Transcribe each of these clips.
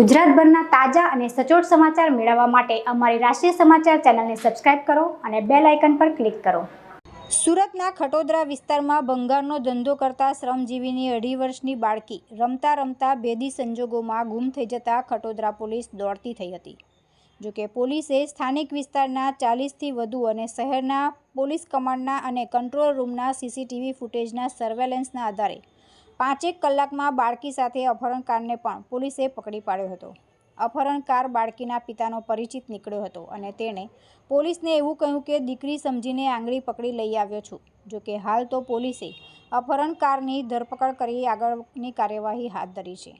ગુજરાતભરના તાજા અને સચોટ સમાચાર મેળવવા માટે અમારી રાષ્ટ્રીય સમાચાર ચેનલને સબસ્ક્રાઇબ કરો અને બેલ આઇકન પર ક્લિક કરો. સુરતના ખટોદરા વિસ્તારમાં ભંગારનો ધંધો કરતા શ્રમજીવીની અઢી વર્ષની બાળકી રમતા રમતા ભેદી સંજોગોમાં ગુમ થઈ જતા ખટોદરા પોલીસ દોડતી થઈ હતી. જોકે પોલીસે સ્થાનિક વિસ્તારના ચાલીસથી વધુ અને શહેરના પોલીસ કમાન્ડના અને કંટ્રોલ રૂમના સીસીટીવી ફૂટેજના સર્વેલન્સના આધારે પાંચેક કલાકમાં બાળકી સાથે અપહરણકારને પણ પોલીસે પકડી પાડ્યો હતો અપહરણકાર બાળકીના પિતાનો પરિચિત નીકળ્યો હતો અને તેણે પોલીસને એવું કહ્યું કે દીકરી સમજીને આંગળી પકડી લઈ આવ્યો છું જોકે હાલ તો પોલીસે અપહરણકારની ધરપકડ કરી આગળની કાર્યવાહી હાથ ધરી છે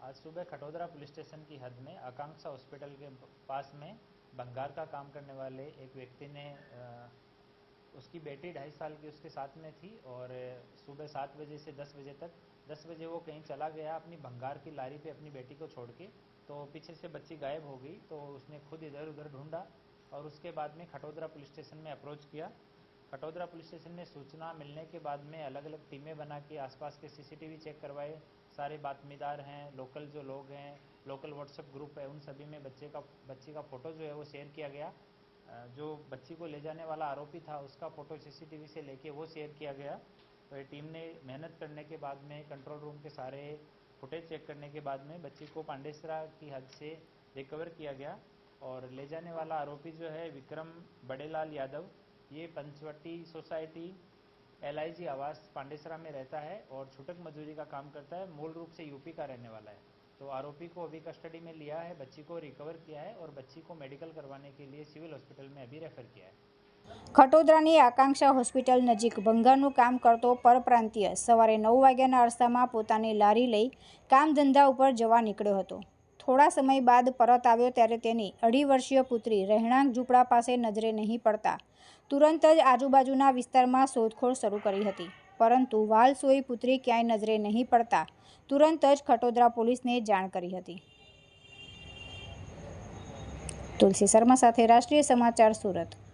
आज सुबह खटोदरा पुलिस स्टेशन की हद में आकांक्षा हॉस्पिटल के पास में भंगार का काम करने वाले एक व्यक्ति ने अ, उसकी बेटी ढाई साल की उसके साथ में थी और सुबह सात बजे से दस बजे तक, दस बजे वो कहीं चला गया अपनी भंगार की लारी पे अपनी बेटी को छोड़ के तो पीछे से बच्ची गायब हो गई तो उसने खुद इधर उधर ढूंढा और उसके बाद में खटोदरा पुलिस स्टेशन में अप्रोच किया। खटोदरा पुलिस स्टेशन में सूचना मिलने के बाद में अलग अलग टीमें बना के आसपास के सीसीटीवी चेक करवाए। सारे बातमीदार हैं, लोकल जो लोग हैं, लोकल व्हाट्सएप ग्रुप है, उन सभी में बच्चे का, बच्ची का फ़ोटो जो है वो शेयर किया गया। जो बच्ची को ले जाने वाला आरोपी था, उसका फ़ोटो सीसीटीवी से लेके वो शेयर किया गया। तो टीम ने मेहनत करने के बाद में कंट्रोल रूम के सारे फुटेज चेक करने के बाद में बच्ची को पांडेसरा की हद से रिकवर किया गया। और ले जाने वाला आरोपी जो है, विक्रम बड़ेलाल यादव, ये पंचवटी सोसाइटी एलआईजी आवास पांडेसरा में रहता है और छुटक मजदूरी का काम करता है। मूल रूप से यूपी का रहने वाला है। तो आरोपी को अभी कस्टडी में लिया है बच्ची को रिकवर किया है और बच्ची को मेडिकल करवाने के लिए सिविल हॉस्पिटल में अभी रेफर किया है ખટોદરાની આકાંક્ષા હોસ્પિટલ નજીક ભંગારનું કામ કરતો પરપ્રાંતીય સવારે નવ વાગ્યાના અરસામાં પોતાની લારી લઈ કામ ધંધા ઉપર જવા નીકળ્યો હતો થોડા સમય બાદ પરત આવ્યો ત્યારે તેની અઢી વર્ષીય પુત્રી રહેણાંક ઝૂંપડા પાસે નજરે નહીં પડતા તુરંત જ આજુબાજુના વિસ્તારમાં શોધખોળ શરૂ કરી હતી પરંતુ વાલસોઈ પુત્રી ક્યાંય નજરે નહીં પડતા. તુરંત જ ખટોદરા પોલીસને જાણ કરી હતી. તુલસી શર્મા સાથે રાષ્ટ્રીય સમાચાર સુરત.